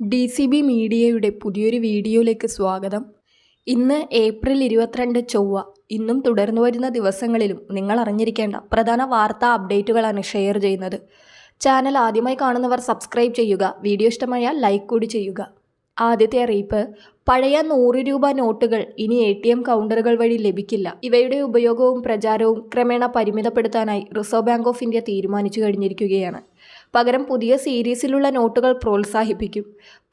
D C B മീഡിയയുടെ പുതിയൊരു വീഡിയോയിലേക്ക് സ്വാഗതം. ഇന്ന് ഏപ്രിൽ ഇരുപത്തിരണ്ട് ചൊവ്വ. ഇന്നും തുടർന്നു വരുന്ന ദിവസങ്ങളിലും നിങ്ങൾ അറിഞ്ഞിരിക്കേണ്ട പ്രധാന വാർത്താ അപ്ഡേറ്റുകളാണ് ഷെയർ ചെയ്യുന്നത്. ചാനൽ ആദ്യമായി കാണുന്നവർ സബ്സ്ക്രൈബ് ചെയ്യുക വീഡിയോ ഇഷ്ടമായാൽ ലൈക്ക് കൂടി ചെയ്യുക. ആദ്യത്തെ അറിയിപ്പ് പഴയ നൂറ് രൂപ നോട്ടുകൾ ഇനി എ ടി എം കൗണ്ടറുകൾ വഴി ലഭിക്കില്ല. ഇവയുടെ ഉപയോഗവും പ്രചാരവും ക്രമേണ പരിമിതപ്പെടുത്താനായി റിസർവ് ബാങ്ക് ഓഫ് ഇന്ത്യ തീരുമാനിച്ചു കഴിഞ്ഞിരിക്കുകയാണ്. പകരം പുതിയ സീരീസിലുള്ള നോട്ടുകൾ പ്രോത്സാഹിപ്പിക്കും.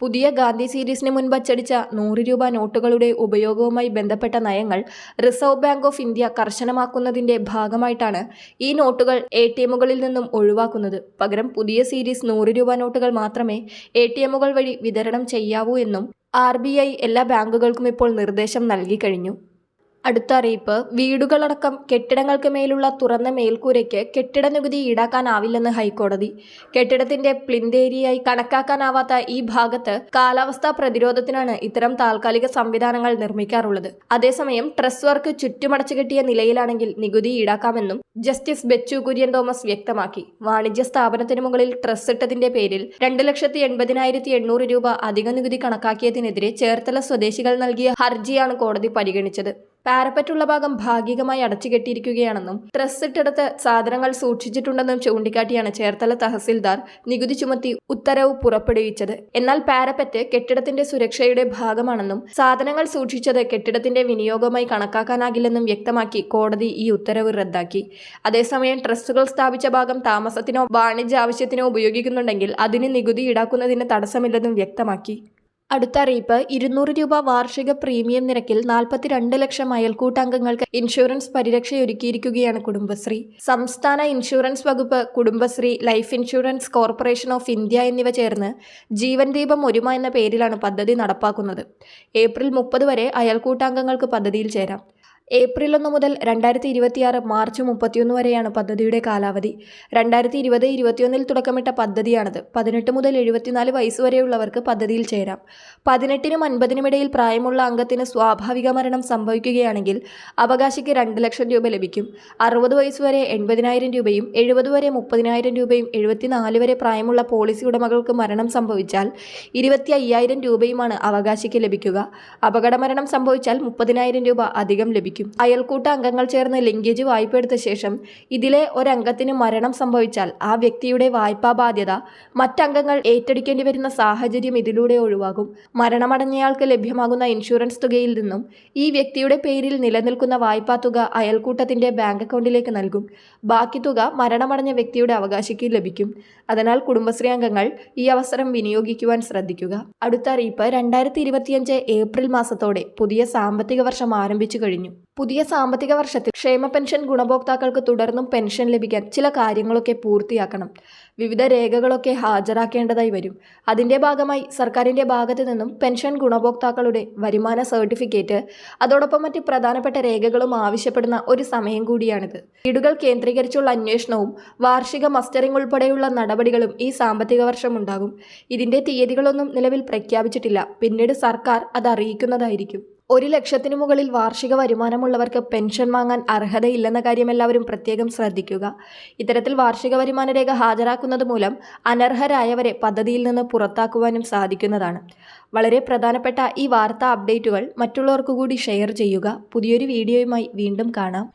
പുതിയ ഗാന്ധി സീരീസിന് മുൻപ് അച്ചടിച്ച നൂറ് രൂപ നോട്ടുകളുടെ ഉപയോഗവുമായി ബന്ധപ്പെട്ട നയങ്ങൾ റിസർവ് ബാങ്ക് ഓഫ് ഇന്ത്യ കർശനമാക്കുന്നതിന്റെ ഭാഗമായിട്ടാണ് ഈ നോട്ടുകൾ എ ടി എമ്മുകളിൽ നിന്നും ഒഴിവാക്കുന്നത്. പകരം പുതിയ സീരീസ് നൂറ് രൂപ നോട്ടുകൾ മാത്രമേ എ ടി എമ്മുകൾ വഴി വിതരണം ചെയ്യാവൂ എന്നും ആർ ബി ഐ എല്ലാ ബാങ്കുകൾക്കും ഇപ്പോൾ നിർദ്ദേശം നൽകി കഴിഞ്ഞു. അടുത്ത അറിയിപ്പ് വീടുകളടക്കം കെട്ടിടങ്ങൾക്ക് മേലുള്ള തുറന്ന മേൽക്കൂരയ്ക്ക് കെട്ടിട നികുതി ഈടാക്കാനാവില്ലെന്ന് ഹൈക്കോടതി. കെട്ടിടത്തിന്റെ പ്ലിന്തേരിയായി കണക്കാക്കാനാവാത്ത ഈ ഭാഗത്ത് കാലാവസ്ഥാ പ്രതിരോധത്തിനാണ് ഇത്തരം താൽക്കാലിക സംവിധാനങ്ങൾ നിർമ്മിക്കാറുള്ളത്. അതേസമയം ട്രസ് വർക്ക് ചുറ്റുമടച്ചു കെട്ടിയ നിലയിലാണെങ്കിൽ നികുതി ഈടാക്കാമെന്നും ജസ്റ്റിസ് ബെച്ചു കുര്യൻ തോമസ് വ്യക്തമാക്കി. വാണിജ്യ സ്ഥാപനത്തിന് മുകളിൽ ട്രസ് ഇട്ടതിന്റെ പേരിൽ രണ്ട് ലക്ഷത്തി എൺപതിനായിരത്തി എണ്ണൂറ് രൂപ അധിക നികുതി കണക്കാക്കിയതിനെതിരെ ചേർത്തല സ്വദേശികൾ നൽകിയ ഹർജിയാണ് കോടതി പരിഗണിച്ചത്. പാരപ്പറ്റുള്ള ഭാഗം ഭാഗികമായി അടച്ചുകെട്ടിയിരിക്കുകയാണെന്നും ട്രസ് ഇട്ടെടുത്ത് സാധനങ്ങൾ സൂക്ഷിച്ചിട്ടുണ്ടെന്നും ചൂണ്ടിക്കാട്ടിയാണ് ചേർത്തല തഹസിൽദാർ നികുതി ചുമത്തി ഉത്തരവ് പുറപ്പെടുവിച്ചത്. എന്നാൽ പാരപ്പറ്റ് കെട്ടിടത്തിന്റെ സുരക്ഷയുടെ ഭാഗമാണെന്നും സാധനങ്ങൾ സൂക്ഷിച്ചത് കെട്ടിടത്തിന്റെ വിനിയോഗമായി കണക്കാക്കാനാകില്ലെന്നും വ്യക്തമാക്കി കോടതി ഈ ഉത്തരവ് റദ്ദാക്കി. അതേസമയം ട്രസ്റ്റുകൾ സ്ഥാപിച്ച ഭാഗം താമസത്തിനോ വാണിജ്യ ആവശ്യത്തിനോ ഉപയോഗിക്കുന്നുണ്ടെങ്കിൽ അതിന് നികുതി ഈടാക്കുന്നതിന് തടസ്സമില്ലെന്നും വ്യക്തമാക്കി. അടുത്ത അറിയിപ്പ് ഇരുന്നൂറ് രൂപ വാർഷിക പ്രീമിയം നിരക്കിൽ നാൽപ്പത്തിരണ്ട് ലക്ഷം അയൽക്കൂട്ടംഗങ്ങൾക്ക് ഇൻഷുറൻസ് പരിരക്ഷയൊരുക്കിയിരിക്കുകയാണ് കുടുംബശ്രീ. സംസ്ഥാന ഇൻഷുറൻസ് വകുപ്പ് Kudumbashree Life Insurance Corporation of India എന്നിവ ചേർന്ന് ജീവൻ ദീപം ഒരുമ എന്ന പേരിലാണ് പദ്ധതി നടപ്പാക്കുന്നത്. ഏപ്രിൽ മുപ്പത് വരെ അയൽക്കൂട്ടാംഗങ്ങൾക്ക് പദ്ധതിയിൽ ചേരാം. ഏപ്രിൽ ഒന്ന് മുതൽ രണ്ടായിരത്തി ഇരുപത്തിയാറ് മാർച്ച് മുപ്പത്തിയൊന്ന് വരെയാണ് പദ്ധതിയുടെ കാലാവധി. രണ്ടായിരത്തി ഇരുപത് ഇരുപത്തിയൊന്നിൽ തുടക്കമിട്ട പദ്ധതിയാണിത്. പതിനെട്ട് മുതൽ എഴുപത്തിനാല് വയസ്സ് വരെയുള്ളവർക്ക് പദ്ധതിയിൽ ചേരാം. പതിനെട്ടിനും അൻപതിനും ഇടയിൽ പ്രായമുള്ള അംഗത്തിന് സ്വാഭാവിക മരണം സംഭവിക്കുകയാണെങ്കിൽ അവകാശിക്ക് രണ്ട് ലക്ഷം രൂപ ലഭിക്കും. അറുപത് വയസ്സ് വരെ എൺപതിനായിരം രൂപയും എഴുപത് വരെ മുപ്പതിനായിരം രൂപയും എഴുപത്തിനാല് വരെ പ്രായമുള്ള പോളിസി ഉടമകൾക്ക് മരണം സംഭവിച്ചാൽ ഇരുപത്തി അയ്യായിരം രൂപയുമാണ് അവകാശിക്ക് ലഭിക്കുക. അപകടമരണം സംഭവിച്ചാൽ മുപ്പതിനായിരം രൂപ അധികം ലഭിക്കും. ലഭിക്കും അയൽക്കൂട്ട അംഗങ്ങൾ ചേർന്ന് ലിങ്കേജ് വായ്പ എടുത്ത ശേഷം ഇതിലെ ഒരംഗത്തിന് മരണം സംഭവിച്ചാൽ ആ വ്യക്തിയുടെ വായ്പാ ബാധ്യത മറ്റംഗങ്ങൾ ഏറ്റെടുക്കേണ്ടി വരുന്ന സാഹചര്യം ഇതിലൂടെ ഒഴിവാകും. മരണമടഞ്ഞയാൾക്ക് ലഭ്യമാകുന്ന ഇൻഷുറൻസ് തുകയിൽ നിന്നും ഈ വ്യക്തിയുടെ പേരിൽ നിലനിൽക്കുന്ന വായ്പാ തുക അയൽക്കൂട്ടത്തിന്റെ ബാങ്ക് അക്കൗണ്ടിലേക്ക് നൽകും. ബാക്കി തുക മരണമടഞ്ഞ വ്യക്തിയുടെ അവകാശിക്ക് ലഭിക്കും. അതിനാൽ കുടുംബശ്രീ അംഗങ്ങൾ ഈ അവസരം വിനിയോഗിക്കുവാൻ ശ്രദ്ധിക്കുക. അടുത്ത അറിയിപ്പ് രണ്ടായിരത്തി ഏപ്രിൽ മാസത്തോടെ പുതിയ സാമ്പത്തിക വർഷം ആരംഭിച്ചു കഴിഞ്ഞു. പുതിയ സാമ്പത്തിക വർഷത്തിൽ ക്ഷേമ പെൻഷൻ ഗുണഭോക്താക്കൾക്ക് തുടർന്നും പെൻഷൻ ലഭിക്കാൻ ചില കാര്യങ്ങളൊക്കെ പൂർത്തിയാക്കണം. വിവിധ രേഖകളൊക്കെ ഹാജരാക്കേണ്ടതായി വരും. അതിന്റെ ഭാഗമായി സർക്കാരിന്റെ ഭാഗത്തു നിന്നും പെൻഷൻ ഗുണഭോക്താക്കളുടെ വരുമാന സർട്ടിഫിക്കറ്റ് അതോടൊപ്പം മറ്റ് പ്രധാനപ്പെട്ട രേഖകളും ആവശ്യപ്പെടുന്ന ഒരു സമയം കൂടിയാണിത്. വീടുകൾ കേന്ദ്രീകരിച്ചുള്ള അന്വേഷണവും വാർഷിക മസ്റ്ററിംഗ് ഉൾപ്പെടെയുള്ള നടപടികളും ഈ സാമ്പത്തിക വർഷം ഉണ്ടാകും. ഇതിന്റെ തീയതികളൊന്നും നിലവിൽ പ്രഖ്യാപിച്ചിട്ടില്ല. പിന്നീട് സർക്കാർ അത് അറിയിക്കുന്നതായിരിക്കും. ഒരു ലക്ഷത്തിനു മുകളിൽ വാർഷിക വരുമാനമുള്ളവർക്ക് പെൻഷൻ വാങ്ങാൻ അർഹതയില്ലെന്ന കാര്യം എല്ലാവരും പ്രത്യേകം ശ്രദ്ധിക്കുക. ഇത്തരത്തിൽ വാർഷിക വരുമാന രേഖ ഹാജരാക്കുന്നത് മൂലം അനർഹരായവരെ പദ്ധതിയിൽ നിന്ന് പുറത്താക്കുവാനും സാധിക്കുന്നതാണ്. വളരെ പ്രധാനപ്പെട്ട ഈ വാർത്താ അപ്ഡേറ്റുകൾ മറ്റുള്ളവർക്കു കൂടി ഷെയർ ചെയ്യുക. പുതിയൊരു വീഡിയോയുമായി വീണ്ടും കാണാം.